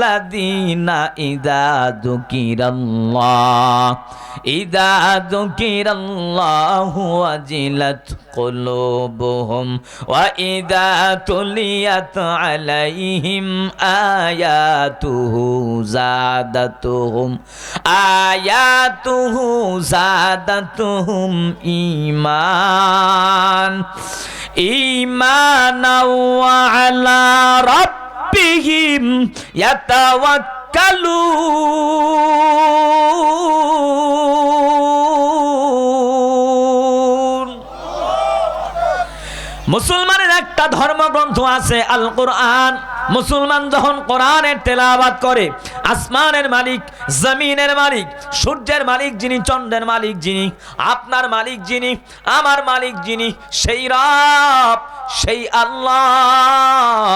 الذين إذا ذكر الله إذا ذكر الله وجلت قلوبهم وإذا تليت عليهم آياته زادتهم آياته زادتهم إيمان إيمانا وعلى رب ربهم يتوكلون মুসলমানের একটা ধর্মগ্রন্থ আছে আল কোরআন মুসলমান যখন কোরআনের তেলাওয়াত করে, আসমানের মালিক, জমিনের মালিক, সূর্যের মালিক যিনি, চন্দ্রের মালিক যিনি, আপনার মালিক যিনি, আমার মালিক যিনি, সেই রব, সেই আল্লাহ।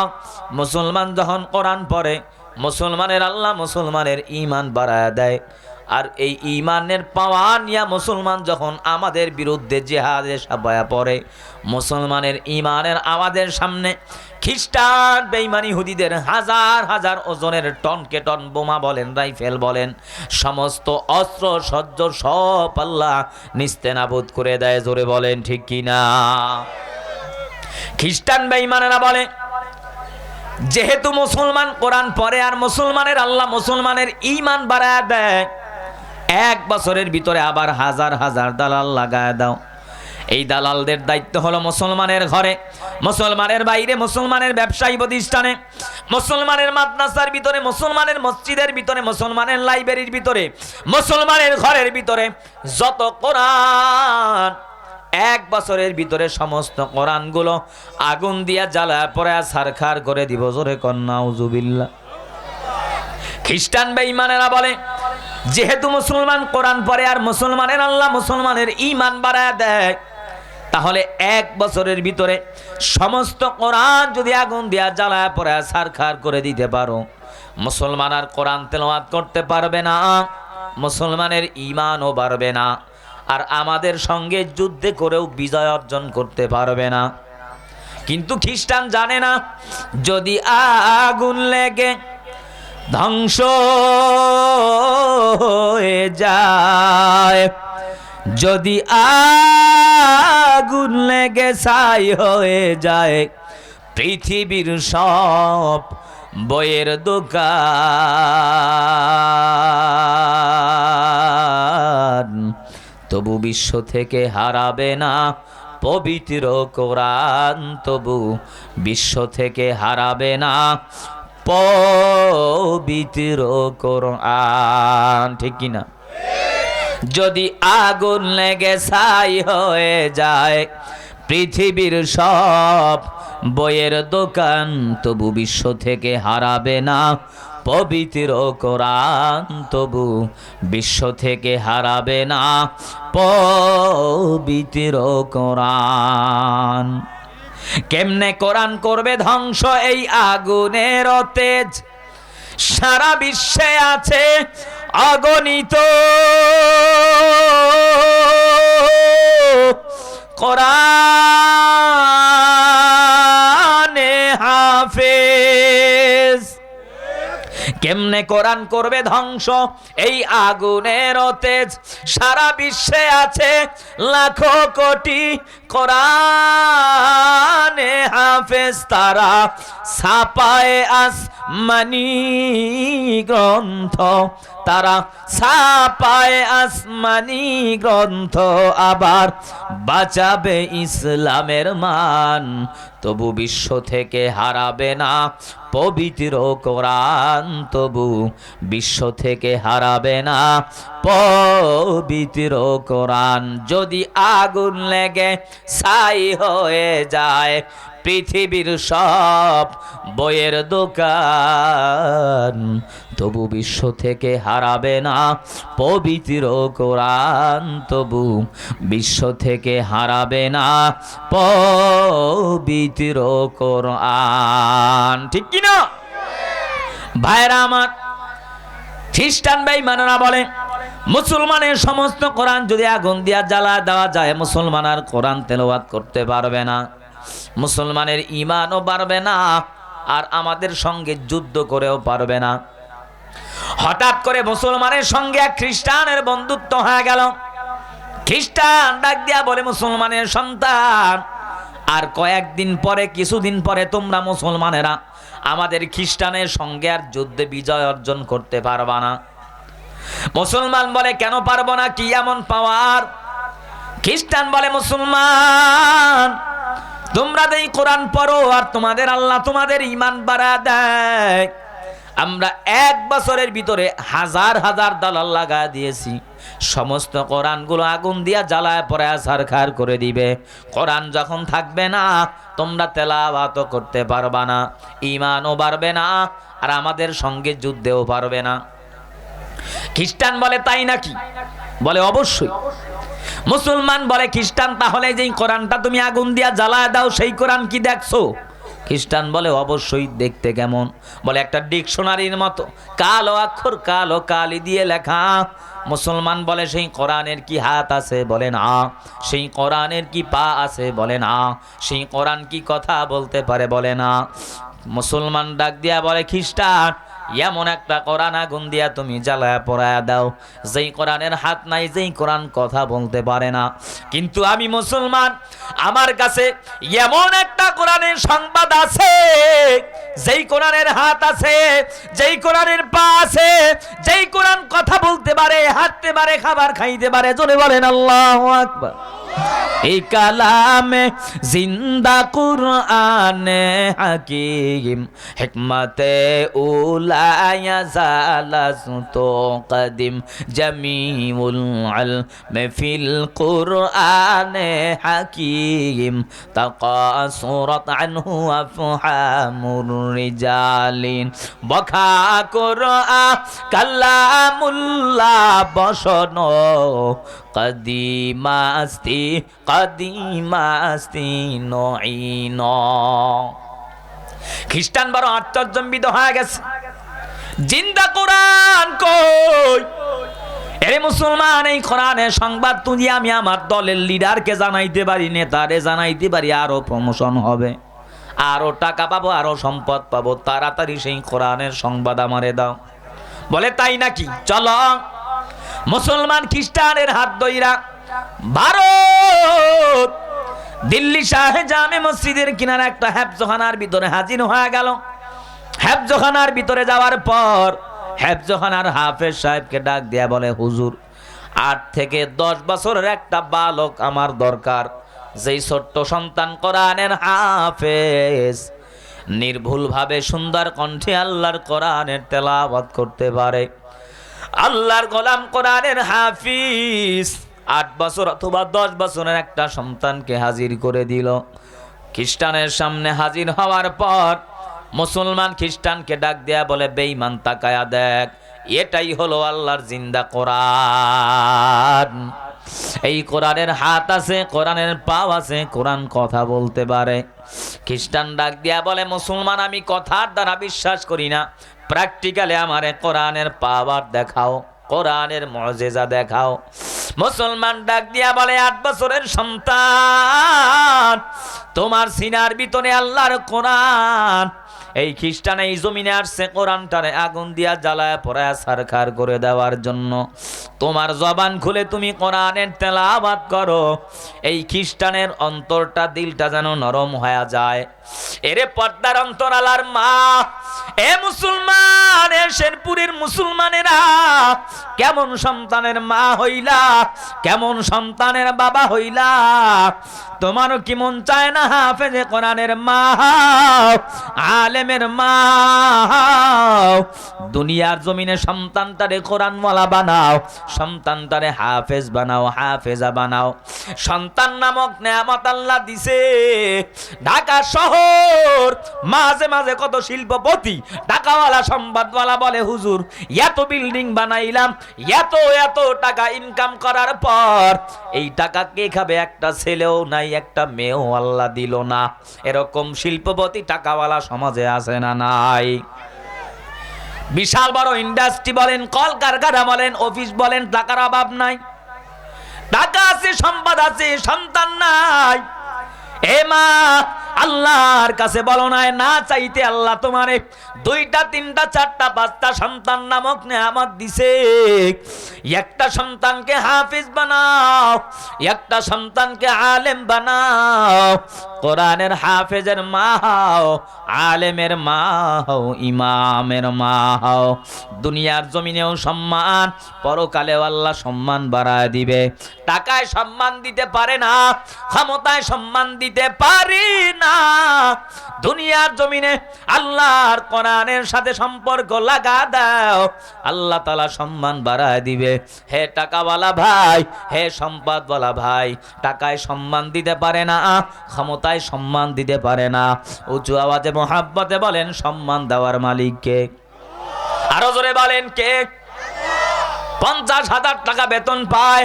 মুসলমান যখন কোরআন পড়ে, মুসলমানের আল্লাহ মুসলমানের ইমান বাড়ায় দেয়। আর এই ইমানের পাওয়া নিয়ে মুসলমান যখন আমাদের বিরুদ্ধে জেহাদে সাবায়া পড়ে, মুসলমানের ইমানের আমাদের সামনে খ্রিস্টান বেইমানি হুদিদের হাজার হাজার ওজনের টনকে টন বোমা বলেন, রাইফেল বলেন, সমস্ত অস্ত্র সজ্জ সব আল্লাহ নিস্তেনাবোধ করে দেয়, জোরে বলেন, ঠিক কিনা খ্রিস্টান বেইমানেরা বলে, যেহেতু মুসলমান কোরআন পড়ে আর মুসলমানের আল্লাহ মুসলমানের ইমান বাড়ায় দেয় এক বছরের ভিতরে আবার হাজার হাজার দালাল লাগায় দাও। এই দালালদের দায়িত্ব হলো মুসলমানের ঘরে, মুসলমানের বাইরে, মুসলমানের ব্যবসায়ী প্রতিষ্ঠানে, মুসলমানের মাদ্রাসার ভিতরে, মুসলমানের মসজিদের ভিতরে, মুসলমানের লাইব্রেরির ভিতরে, মুসলমানের ঘরের ভিতরে যত কোরআন, এক বছরের ভিতরে সমস্ত কোরআনগুলো আগুন দিয়া জ্বালা পরে সারখার করে দিব। জোরে কন্যা উজুবিল্লা খ্রিস্টান বেঈমানেরা বলে যেহেতু মুসলমান, কোরআন পড়ে আর মুসলমানের আল্লাহ মুসলমানের ইমান বাড়ায় দেয়, তাহলে এক বছরের ভিতরে সমস্ত কোরআন যদি আগুন দিয়া জ্বালায় পরে সারখার করে দিতে পারো। মুসলমান আর কোরআন তেলাওয়াত করতে পারবে না, মুসলমানের ইমানও বাড়বে না, আর আমাদের সঙ্গে যুদ্ধে করেও বিজয় অর্জন করতে পারবে না। কিন্তু খ্রিস্টান জানে না, যদি আগুন লেগে ধ্বংস হয়ে যায়। যদি আগুন লেগে ছাই হয়ে যায়, পৃথিবীর সব বইয়ের দোকান তবু বিশ্ব থেকে হারাবে না পবিত্র কোরআন, তবু বিশ্ব থেকে হারাবে না পবিত্র কোরআন, ঠিক কিনা? যদি আগুন লেগে ছাই হয়ে যায়, পৃথিবীর সব বইয়ের দোকান তবু বিশ্ব থেকে হারাবে না। পবিত্র কোরআন তবু বিশ্ব থেকে হারাবে না। পবিত্র কোরআন। কেমনে কোরআন করবে ধ্বংস এই আগুনের তেজ সারা বিশ্বে আছে অগণিত কোরআনে কেমনে কোরআন করবে ধ্বংস? এই আগুনের তেজ সারা বিশ্বে আছে লাখো কোটি কোরআনে হাফেজ। তারা ছাপায় আসমানি গ্রন্থ, তারা ছাপায় আসমানি গ্রন্থ, আবার বাঁচাবে ইসলামের মান। তবু বিশ্ব থেকে হারাবে না পবিত্র কোরআন, তবু বিশ্ব থেকে হারাবে না পবিত্র কোরআন। যদি আগুন লেগে ছাই হয়ে যায় পৃথিবীর সব বইয়ের দোকান। তবু বিশ্ব থেকে হারাবে না পবিত্র কোরআন। তবু বিশ্ব থেকে হারাবে না পবিত্র কোরআন। ঠিক কি না ভাইরা আমার, খ্রিস্টান ভাই মানারা বলে, মুসলমানের সমস্ত কোরআন যদি আগুন দিয়া জ্বালা দেওয়া যায়, মুসলমান আর কোরআন তেলাওয়াত করতে পারবে না। মুসলমানের ইমানও পারবে না, আর আমাদের সঙ্গে যুদ্ধ করেও পারবে না। হঠাৎ করে মুসলমানের সঙ্গে এক খ্রিস্টানের বন্ধুত্ব হয়ে গেল। খ্রিস্টান ডাক দিয়া বলে, মুসলমানের সন্তান, আর কয়েকদিন পরে, কিছুদিন পরে তোমরা মুসলমানেরা আমাদের খ্রিস্টানের সঙ্গে আর যুদ্ধে বিজয় অর্জন করতে পারবা না। মুসলমান বলে, কেন পারব না? কি এমন পাওয়ার? খ্রিস্টান বলে, মুসলমান তোমরা দেই কোরআন পড়ো আর তোমাদের আল্লাহ তোমাদের ইমান বাড়া দেয়। আমরা এক বছরের ভিতরে হাজার হাজার দালাল লাগা দিয়েছি। সমস্ত কোরআনগুলো আগুন দিয়া জ্বালায় পরে আসার খার করে দিবে। কোরআন যখন থাকবে না, তোমরা তেলাওয়াত করতে পারবা না ইমানও বাড়বে না, আর আমাদের সঙ্গে যুদ্ধেও পারবে না। খ্রিস্টান বলে তাই নাকি? বলে অবশ্যই। মুসলমান বলে, খ্রিস্টান, তাহলে যেই কোরআনটা তুমি আগুন দিয়া জ্বালায় দাও, সেই কোরআন কি দেখছ? খ্রিস্টান বলে, অবশ্যই দেখতে কেমন? বলে, একটা ডিকশনারির মতো, কালো অক্ষর, কালো কালি দিয়ে লেখা। মুসলমান বলে, সেই কোরআনের কি হাত আছে? বলে, না। সেই কোরআনের কি পা আছে? বলে, না। সেই কোরআন কি কথা বলতে পারে? বলে, না। মুসলমান ডাক দিয়া বলে, খ্রিস্টান এমন একটা কোরআন আগুন দিয়া তুমি জ্বালায়া পড়ায়া দাও। যেই কোরআনের হাত নাই, যেই কোরআন কথা বলতে পারে না। কিন্তু আমি মুসলমান, আমার কাছে এমন একটা কোরআনের সংবাদ আছে, যেই কোরআনের হাত আছে, যেই কোরআনের পা আছে, যেই কোরআন কথা বলতে পারে, হাঁটতে পারে, খাবার খাইতে পারে, জোরে বলেন আল্লাহ আকবার। এই কালামে জিন্দা কুরআনে হাকিম, হিকমতে উলায়া জালাসতো কদিম, জামিউল আলম ফিল কুরআনে হাকিম, তাকাসুরাত আনহু আফহামুর রিজালিন। বখা কুরআ কালামুল্লাহ বসনো কদিমাস্তি নইন খ্রিস্টান বড় আশ্চর্যম্বিত হয়ে গেছে। জিন্দা কোরআন কই? মুসলমান, এই কোরআনের সংবাদ তুই আমি আমার দলের লিডারকে জানাইতে পারি, নেতারে জানাইতে পারি, আরও প্রমোশন হবে। আরও টাকা পাবো, আরও সম্পদ পাবো, তাড়াতাড়ি সেই কোরআনের সংবাদ আমারে দাও। বলে তাই নাকি? চলো। মুসলমান খ্রিস্টানের হাত দইরা ভারত! দিল্লি শাহে জামে মসজিদের কিনারে একটা হ্যাবজখানার ভিতরে হাজির হয়ে গেল। হ্যাবজখানার ভিতরে যাওয়ার পর হ্যাবজখানার হাফেজ সাহেবকে ডাক দিয়া বলে, হুজুর, আট থেকে দশ বছরের একটা বালক আমার দরকার। যেই ছোট্ট সন্তান কোরআনের হাফেজ, নির্ভুলভাবে সুন্দর কণ্ঠে আল্লাহর কোরআনের তেলাওয়াত করতে পারে। আল্লাহর গোলাম কোরআনের হাফিজ আট বছর অথবা দশ বছরের একটা সন্তানকে হাজির করে দিল। খ্রিস্টানের সামনে হাজির হওয়ার পর মুসলমান খ্রিস্টানকে ডাক দেয়া বলে, বেঈমান, তাকায়া দেখ, এটাই হলো আল্লাহর জিন্দা কোরআন। এই কোরআনের হাত আছে, কোরআনের পাও আছে, কোরআন কথা বলতে পারে। খ্রিস্টান ডাক দিয়া বলে, মুসলমান, আমি কথার দ্বারা বিশ্বাস করি না। প্র্যাকটিক্যালে আমারে কোরআনের পাওয়ার দেখাও, কোরআনের মজেজা দেখাও। মুসলমান ডাক দিয়া বলে আট বছরের সন্তান তোমার সিনার ভিতরে আল্লাহর কোরআন এই খ্রিস্টান এই জমিনে আসছে কোরআনটারে আগুন দিয়া জ্বালায় পড়ায় সারখার করে দেওয়ার জন্য। তোমার জবান খুলে তুমি কোরআনের তেলাবাদ করো। এই খ্রিস্টানের অন্তরটা দিলটা যেন নরম হয়ে যায়। এরে পর্দার অন্তরালার মা এ মুসলমান এ শেরপুরের মুসলমানেরা কেমন সন্তানের মা হইলা কেমন সন্তানের বাবা হইলা। তোমারও কি মন চায় না হাফেজে কোরআনের মা? হও, আলেমের মা। দুনিয়ার জমিনে সন্তানটারে কোরআনওয়ালা বানাও সন্তানটারে হাফেজ বানাও, হাফেজা বানাও। সন্তান নামক নেয়ামত আল্লাহ দিছে। ঢাকা শহর, মাঝে মাঝে কত শিল্পপতি টাকাওয়ালা সম্বাদওয়ালা বলে, হুজুর, এত বিল্ডিং বানাইলাম, এত এত টাকা ইনকাম করার পর, এই টাকা কে খাবে? একটা ছেলেও নাই, একটা মেয়েও আল্লাহ দিল না। এরকম শিল্পপতি টাকাওয়ালা সমাজে আছে না নাই? বিশাল বড় ইন্ডাস্ট্রি বলেন কল কারখানা বলেন অফিস বলেন, টাকার অভাব নাই। টাকা আছে, সম্পদ আছে, সন্তান নাই। এ মা, আল্লাহর কাছে বলো না না চাইতে আল্লাহ তোমারে দুইটা, তিনটা, চারটা, পাঁচটা সন্তান নামক নেয়ামত দিছে। একটা সন্তানকে হাফিজ বানাও, একটা সন্তানকে আলেম বানাও। কোরআনের হাফেজের মা হও, আলেমের মা হও, ইমামের মা হও। দুনিয়ার জমিনেও সম্মান, পরকালেও আল্লাহ সম্মান বাড়ায় দিবে। টাকায় সম্মান দিতে পারে না, ক্ষমতায় সম্মান দিতে পারি না। দুনিয়ার জমিনে আল্লাহর কোরআনের সাথে সম্পর্ক লাগা দাও। আল্লাহ তালা সম্মান বাড়ায় দিবে। হে টাকাওয়ালা ভাই, হে সম্পদওয়ালা ভাই, টাকায় সম্মান দিতে পারে না, ক্ষমতায় সম্মান দিতে পারে না। উঁচু আওয়াজে মহাব্বতে বলেন, সম্মান দেওয়ার মালিককে। আরও জোরে বলেন কে? পঞ্চাশ হাজার টাকা বেতন পায়।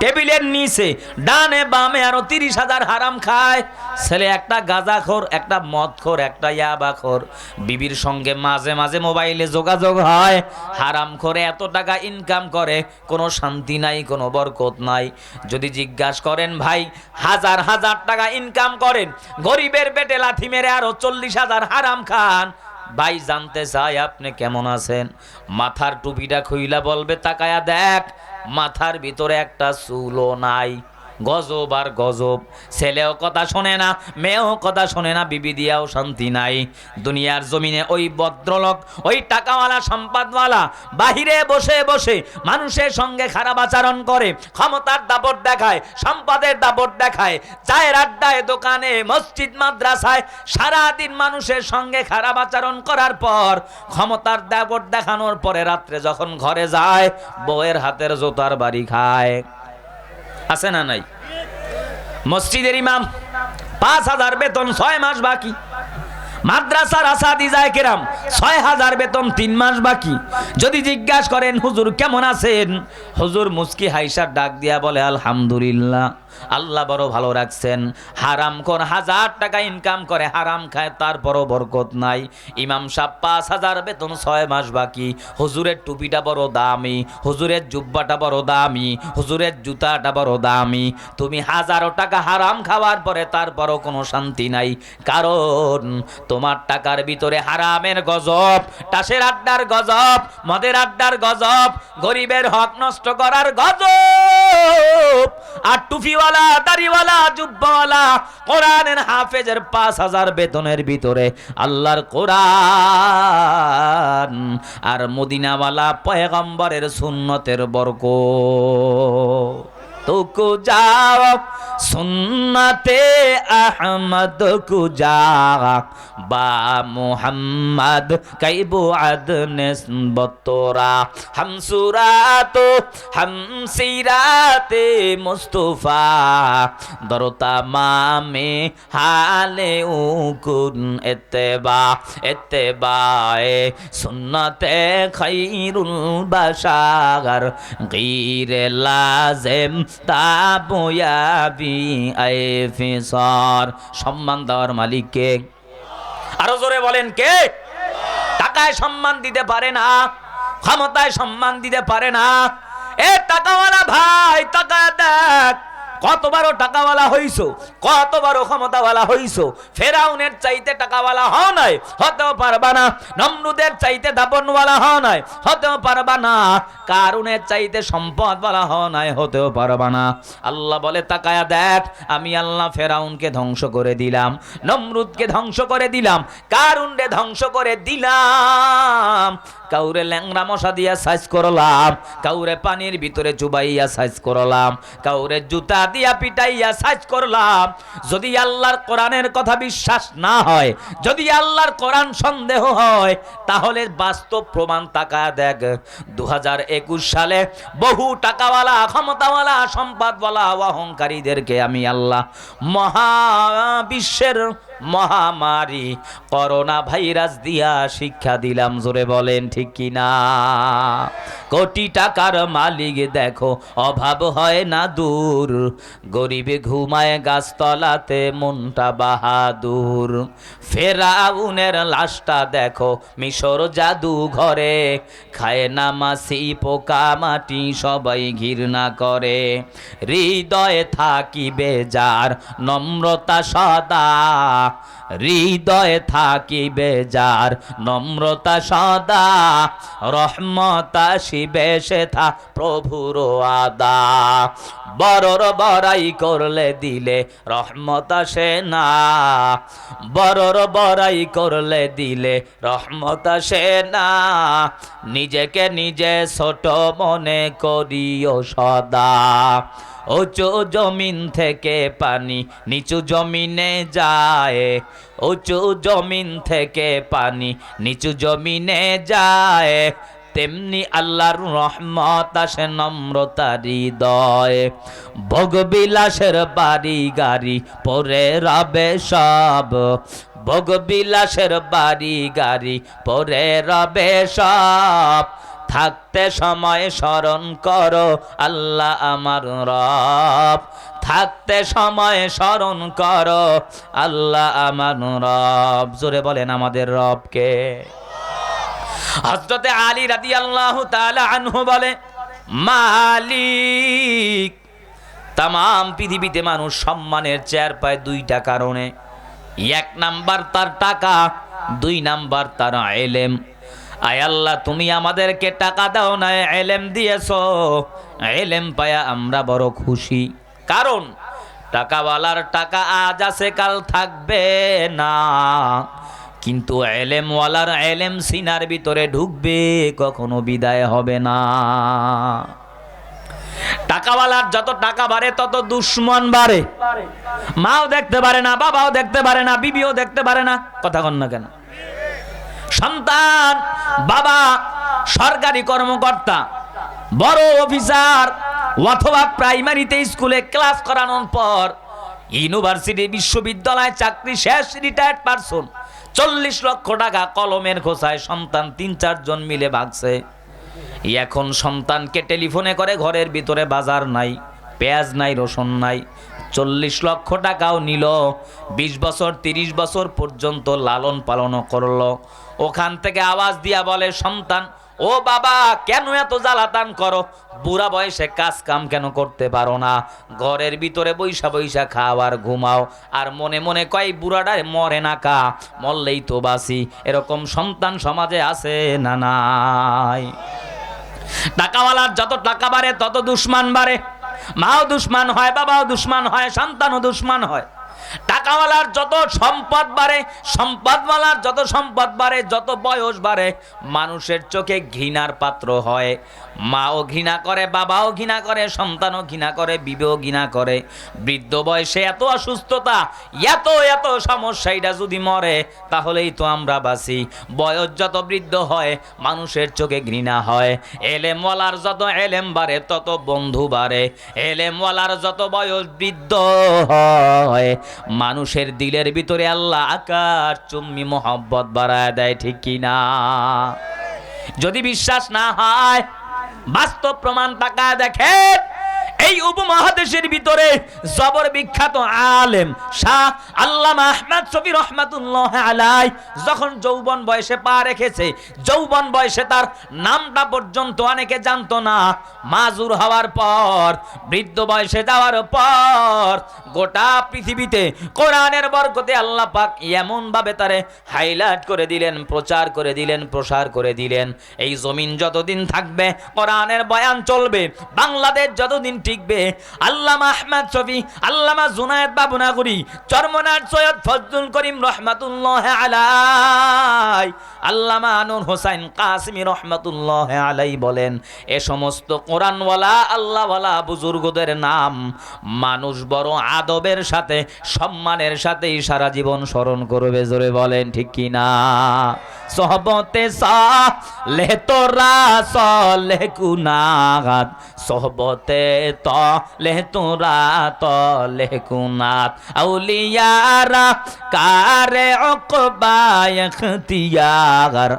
টেবিলের নিচে, ডানে বামে আরও তিরিশ হাজার হারাম খায়। ছেলে একটা গাঁজাখোর, একটা মদখোর, একটা ইয়াবাখোর। বিবির সঙ্গে মাঝে মাঝে মোবাইলে যোগাযোগ হয়। হারাম করে এত টাকা ইনকাম করে, কোনো শান্তি নাই, কোনো বরকত নাই। যদি জিজ্ঞাসা করেন, ভাই, হাজার হাজার টাকা ইনকাম করেন, গরিবের পেটে লাথি মেরে আরও চল্লিশ হাজার হারাম খান। ভাই, জানতে চাই আপনি কেমন আছেন? মাথার টুপিটা খুইলা বলবে, তাকায়া দেখ, মাথার ভিতরে একটা চুলও নাই। গজব আর গজব। ছেলেও কথা শোনে না, মেয়েও কথা শোনে না, বিবি দিয়াও শান্তি নাই। দুনিয়ার জমিনে ওই ভদ্রলোক, ওই টাকাওয়ালা, সম্পাদওয়ালা, বাহিরে বসে বসে মানুষের সঙ্গে খারাপ আচরণ করে, ক্ষমতার দাপট দেখায়, সম্পদের দাপট দেখায়, চায়ের আড্ডায়, দোকানে, মসজিদ, মাদ্রাসায়, সারাদিন মানুষের সঙ্গে খারাপ আচরণ করার পর, ক্ষমতার দাপট দেখানোর পরে রাত্রে যখন ঘরে যায়, বউয়ের হাতের জোতার বাড়ি খায়। আছে না নাই? মসজিদের ইমাম, পাঁচ হাজার বেতন ছয় মাস বাকি। মাদ্রাসার আসাদি যায় কেরাম, ছয় হাজার বেতন তিন মাস বাকি। যদি জিজ্ঞাসা করেন, হুজুর কেমন আছেন? হুজুর মুস্কি হাইসার ডাক দিয়া বলে, আলহামদুলিল্লাহ। আল্লাহ বড় ভালো রাখছেন। হারাম কর হাজার টাকা ইনকাম করে, হারাম খায়, তারপরও বরকত নাই। ইমাম সাহ পাঁচ হাজার বেতন ছয় মাস বাকি। হুজুরের টুপিটা বড় দামি, হুজুরের জুব্বাটা বড় দামি, হুজুরের জুতাটা বড় দামি। তুমি হাজারো টাকা হারাম খাওয়ার পরে তারপরও কোনো শান্তি নাই। কারণ তোমার টাকার ভিতরে হারামের গজব, টাসের আড্ডার গজব, মদের আড্ডার গজব, গরিবের হক নষ্ট করার গজব, আর টুপিওয়ালা দাড়িওয়ালা, জুব্বাওয়ালা, কোরআনের হাফেজের পাঁচ হাজার বেতনের ভিতরে আল্লাহর কোরআন আর মদিনাওয়ালা পয়গম্বরের সুন্নতের বরক তুকু যাও, সুন্নতে আহমদ কু যা বা মুহাম্মদ কাইবু আদনেস বতরা। হামসুরাতো, হামসিরাতে মুস্তফা। দরতা মামে হালে উকুন এতেবা, এতেবায়ে সুন্নতে খাইরুল বাশাগার গিরে লাজেম তাবয়াবি আই ফিসর সম্মান দেওয়ার মালিককে আরও জোরে বলেন কে? টাকায় সম্মান দিতে পারে না, ক্ষমতায় সম্মান দিতে পারে না। এ টাকাওয়ালা ভাই, টাকা দেখ। কত বড় টাকাওয়ালা হইছো? কত বড় ক্ষমতাওয়ালা হইছো? ফেরাউনের চাইতে টাকাওয়ালা হও নাই, হতেও পারবা না। নমরুদের চাইতে দাপনওয়ালা হও নাই, হতেও পারবা না। কারুনের চাইতে সম্পদওয়ালা হও নাই, হতেও পারবা না। আল্লাহ বলে, তাকায়া দেখ, আমি আল্লাহ ফেরাউনকে ধ্বংস করে দিলাম, নমরুদকে ধ্বংস করে দিলাম, কারুনরে ধ্বংস করে দিলাম। কাউরে ল্যাংরা মশা দিয়া সাইজ করলাম, কাউরে পানির ভিতরে চুবাইয়া সাইজ করলাম, কাউরে জুতা দিয়া পিটাইয়া সাজ করলাম। যদি আল্লাহর কোরআনের কথা বিশ্বাস না হয়, যদি আল্লাহর কোরআন সন্দেহ হয়, তাহলে বাস্তব প্রমাণ তাকা দেখ। দু হাজার একুশ সালে বহু টাকাওয়ালা, ক্ষমতাওয়ালা, সম্পাদওয়ালা অহংকারীদেরকে আমি আল্লাহ মহাবিশ্বের মহামারী করোনা ভাইরাস দিয়া শিক্ষা দিলাম, জোরে বলেন ঠিক কিনা কোটি টাকার মালিক দেখো, অভাব হয় না দূর। গরিবে ঘুমায় গাছতলাতে, মনটা বাহাদুর। ফেরাউনের লাশটা দেখো, মিশর জাদু ঘরে। খায় না মাসি পোকা মাটি, সবাই ঘৃণা করে। হৃদয়ে থাকিবে যার নম্রতা সদা। হৃদয়ে থাকিবে যার নম্রতা সদা, রহমতা শিবে সেথা প্রভুর আদা। বড়র বড়াই করলে দিলে রহমত আসে না। বড়র বড়াই করলে দিলে রহমত আসে না। নিজেকে নিজে ছোট মনে করিও সদা। উঁচু জমিন থেকে পানি নিচু জমিনে যায় উঁচু জমিন থেকে পানি নিচু জমিনে যায়। তেমনি আল্লাহর রহমত আসে নম্রতা হৃদয়। ভোগবিলাসের বাড়ি গাড়ি পরে রবে সব। ভোগবিলাসের বাড়ি গাড়ি পরে রবে সব। থাকতে সময় স্মরণ করো আল্লাহ আমার রব। থাকতে সময় স্মরণ করো, আল্লাহ আমার রব। জোরে বলেন আমাদের রবকে। হজরতে আলী রাদি আল্লাহ আনহু বলে, মালিক তাম পৃথিবীতে মানুষ সম্মানের চেয়ার পায় দুইটা কারণে। এক নাম্বার তার টাকা, দুই নাম্বার তার এলেম। আয় আল্লাহ, তুমি আমাদেরকে টাকা দাও না এলেম দিয়েছ। এলেম পায়া আমরা বড় খুশি। কারণ টাকাওয়ালার টাকা আজ আছে, কাল থাকবে না। কিন্তু এলেমওয়ালার এলেম সিনার ভিতরে ঢুকবে, কখনো বিদায় হবে না। টাকাওয়ালার যত টাকা বাড়ে, তত দুশ্মন বাড়ে। মাও দেখতে পারে না, বাবাও দেখতে পারে না, বিবিও দেখতে পারে না, কথা কন না কেন? সন্তান, বাবা, সরকারি কর্মকর্তা, বড় অফিসার অথবা প্রাইমারিতে স্কুলে ক্লাস করানোর পর ইউনিভার্সিটি বিশ্ববিদ্যালয় চাকরি শেষ রিটায়ার্ড পারসন চল্লিশ লক্ষ টাকা কলমের খোসায় সন্তান তিন চারজন মিলে ভাগছে। এখন সন্তানকে টেলিফোনে করে ঘরের ভিতরে বাজার নাই, পেঁয়াজ নাই, রসুন নাই। চল্লিশ লক্ষ টাকাও নিল, বিশ বছর, তিরিশ বছর পর্যন্ত লালন পালনও করল। ওখান থেকে আওয়াজ দিয়া বলে, সন্তান ও বাবা, কেন এত জ্বালাতান করো? বুড়া বয়সে কাজ কাম কেন করতে পারো না? ঘরের ভিতরে বৈশা বৈশা খাও আর ঘুমাও। আর মনে মনে কয় বুড়াটা মরে না কা, মরলেই তো বাসি এরকম সন্তান সমাজে আছে না নাই? টাকাওয়ালার যত টাকা বাড়ে, তত দুশ্মান বাড়ে। মাও দুশ্মান হয়, বাবাও দুশ্মান হয়, সন্তানও দুশ্মান হয়। টাকাওয়ালার যত সম্পদ বাড়ে, সম্পদওয়ালার যত সম্পদ বাড়ে, যত বয়স বাড়ে, মানুষের চোখে ঘৃণার পাত্র হয়। মাও ঘৃণা করে, বাবাও ঘৃণা করে, সন্তানও ঘৃণা করে, বিবেও ঘৃণা করে। বৃদ্ধ বয়সে এত অসুস্থতা, এত এত সমস্যা এটা যদি মরে, তাহলেই তো আমরা বাঁচি। বয়স যত বৃদ্ধ হয়, মানুষের চোখে ঘৃণা হয়। এলেমওয়ালার যত এলেম বাড়ে, তত বন্ধু বাড়ে। এলেমওয়ালার যত বয়স বৃদ্ধ হয়, মানুষের দিলের ভিতরে আল্লাহ আকার চুম্মি মোহব্বত বাড়ায় দেয়, ঠিক কিনা? যদি বিশ্বাস না হয় বাস্তব প্রমাণ তাকায় দেখেন। এই উপমহাদেশের ভিতরে জবর বিখ্যাত আলেম শাহ আল্লামা আহমদ শফি রহমাতুল্লাহ আলাই যখন যৌবন বয়সে পা রেখেছে, যৌবন বয়সে তার নামটা পর্যন্ত অনেকে জানতো না। মাজুর হওয়ার পর, বৃদ্ধ বয়সে যাওয়ার পর গোটা পৃথিবীতে কোরআনের বরকতে আল্লাহ পাক এমন ভাবে তারে হাইলাইট করে দিলেন, প্রচার করে দিলেন, প্রসার করে দিলেন। এই জমিন যতদিন থাকবে, কোরআনের বয়ান চলবে, বাংলাদেশ যতদিন টিকবে আল্লামা আহমদ শফি, আল্লামা জুনায়েদ বাবুনাগুরি চরমনার সৈয়দ ফজলুল করিম রহমাতুল্লাহ আলাই আল্লামা আনুর হোসাইন কাসমি আলাই বলেন, এ সমস্ত কোরআনওয়ালা, আল্লাহওয়ালা বুজুর্গদের নাম মানুষ বড় আদবের সাথে, সম্মানের সাথেই সারা জীবন স্মরণ করবে। জোরে বলেন, ঠিক কি না? সহবতে সাহ তোরা সহবতে তলে তোরা তলে কুনাত। আউলিয়ারা কারে অকবায় এখতিয়ার।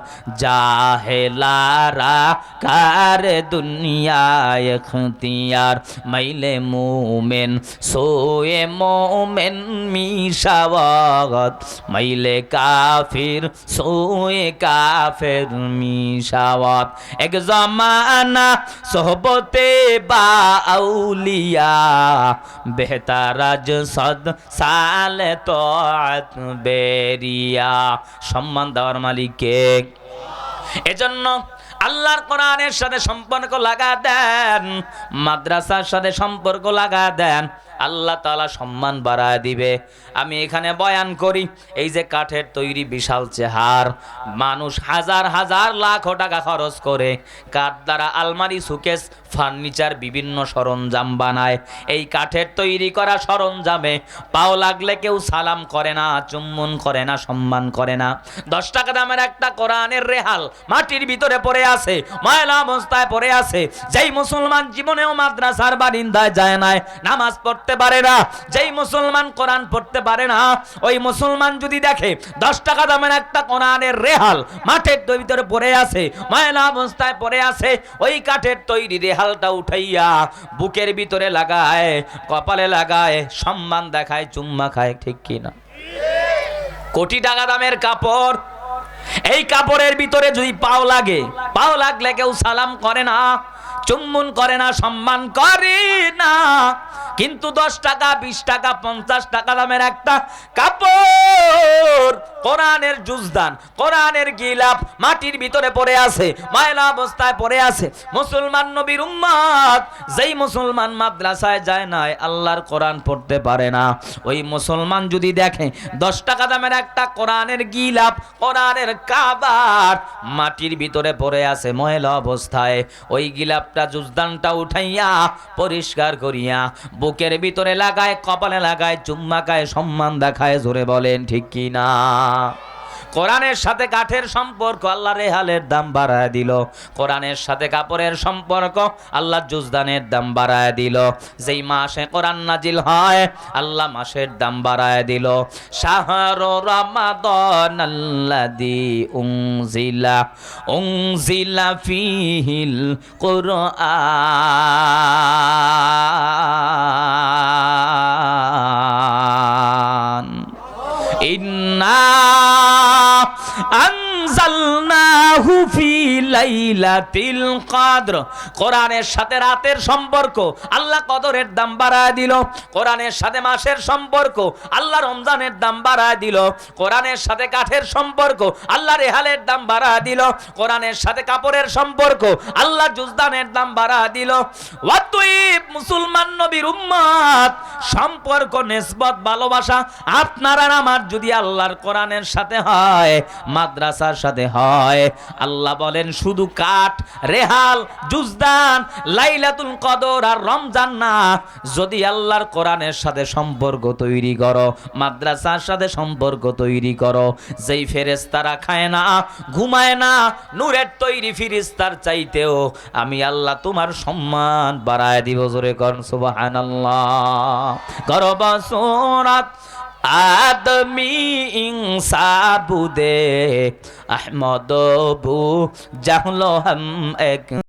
জাহেলারা কারে দুনিয়ায় এখতিয়ার। মাইলে মুমেন, সোয়ে মোমেন মিশাওয়াত মাইলে কাফির, সোয়ে কাফের মিশাওয়াত এক জমানা সোহবতে বা আউলিয়া বেহতারাজ সদ সালে বেরিয়া। সম্মান দেওয়ার মালিককে। এজন্য আল্লাহর কোরআনের সাথে সম্পর্ক লাগা দেন, মাদ্রাসার সাথে সম্পর্ক লাগা দেন আল্লাহ তাআলা সম্মান বাড়ায় দিবে। আমি এখানে বয়ান করি, এই যে কাঠের তৈরি বিশাল চেহার, মানুষ হাজার হাজার লাখ টাকা খরচ করে, কাঠ দ্বারা আলমারি, সুকেস, ফার্নিচার, বিভিন্ন সরঞ্জাম বানায়। এই কাঠের তৈরি করা সরঞ্জামে পাও লাগলে কেউ সালাম করে না, চুম্বন করে না, সম্মান করে না। দশ টাকা দামের একটা কোরআনের রেহাল মাটির ভিতরে পড়ে আছে, ময়লা অবস্থায় পড়ে আছে, যেই মুসলমান জীবনেও মাদ্রাসার বারিন্দায় যায় নাই, নামাজ পড়তে পারে না, যেই মুসলমান কোরআন পড়তে পারে না, ওই মুসলমান যদি দেখে, দশ টাকা দামের একটা কোরআনের রেহাল মাঠের ভিতরে পড়ে আছে, ময়লা অবস্থায় পড়ে আছে, ওই কাঠের তৈরি রেহালটা উঠাইয়া বুকের ভিতরে লাগায়, কপালে লাগায়, সম্মান দেখায়, চুম্মা খায়, ঠিক কিনা কোটি টাকা দামের কাপড়, এই কাপড়ের ভিতরে যদি পাও লাগে, পাও লাগলে কেউ সালাম করে না। চুম্বন করে না, সম্মান করে না। কিন্তু দশ টাকা, বিশ টাকা, পঞ্চাশ টাকা দামের একটা কাপড়, কোরআনের জুজদান, কোরআনের গিলাপ মাটির ভিতরে পড়ে আছে, ময়লা অবস্থায় পড়ে আছে। মুসলমান নবীর উম্মাদ যেই মুসলমান মাদ্রাসায় যায় নাই, আল্লাহর কোরআন পড়তে পারে না। ওই মুসলমান যদি দেখে দশ টাকা দামের একটা কোরআনের গিলাপ, কোরআনের কাবার মাটির ভিতরে পড়ে আছে, ময়লা অবস্থায়, ওই গিলাপটা জুজদানটা উঠাইয়া পরিষ্কার করিয়া বুকের ভিতরে লাগায়, কপালে লাগায় চুম্মা সম্মান দেখায়, জোরে বলেন, ঠিক কি না কোরআনের সাথে কাঠের সম্পর্ক আল্লাহ রেহালের দাম বাড়ায় দিল। কোরআনের সাথে কাপড়ের সম্পর্ক আল্লাহ জুজদানের দাম বাড়ায় দিল। যেই মাসে কোরআন নাজিল হয়, আল্লাহ মাসের দাম বাড়ায় দিল। শাহর রমাদান আল্লাদি উংজিলা উংজিলা ফিহিল কোরআন। ইন্না আনজালনাহু ফি লাইলাতিল কদর। কোরআনের সাথে রাতের সম্পর্ক আল্লাহ কদরের দাম বাড়ায় দিল। কোরআনের সাথে মাসের সম্পর্ক আল্লাহ রমজানের দাম বাড়ায় দিল। কোরআনের সাথে কাঠের সম্পর্ক আল্লাহ রেহালের দাম বাড়ায় দিল। কোরআনের সাথে কাপড়ের সম্পর্ক আল্লাহ জুজদানের দাম বাড়ায় দিল। ওয়াতুইব মুসলমান নবীর উম্মত, সম্পর্ক, নেসবত, ভালোবাসা, আপনার আর আমার যদি আল্লাহর কোরআনের সাথে হয়, মাদ্রাসার সাথে হয়। আল্লাহ বলেন, শুধু কাঠ, রেহাল, জুজদান, লাইলাতুল কদর আর রমজান না। যদি আল্লাহর কোরআনের সাথে সম্পর্ক তৈরি করো, মাদ্রাসার সাথে সম্পর্ক তৈরি করো, যেই ফেরেস্তারা খায় না, ঘুমায় না, নূরের তৈরি ফিরিস্তার চাইতেও আমি আল্লাহ তোমার সম্মান বাড়ায় দিব জোরে কর, সুবহানাল্লাহ। গরব সুরাত আদমি ইনসাবুদে আহমদ বু জাহলো হম এক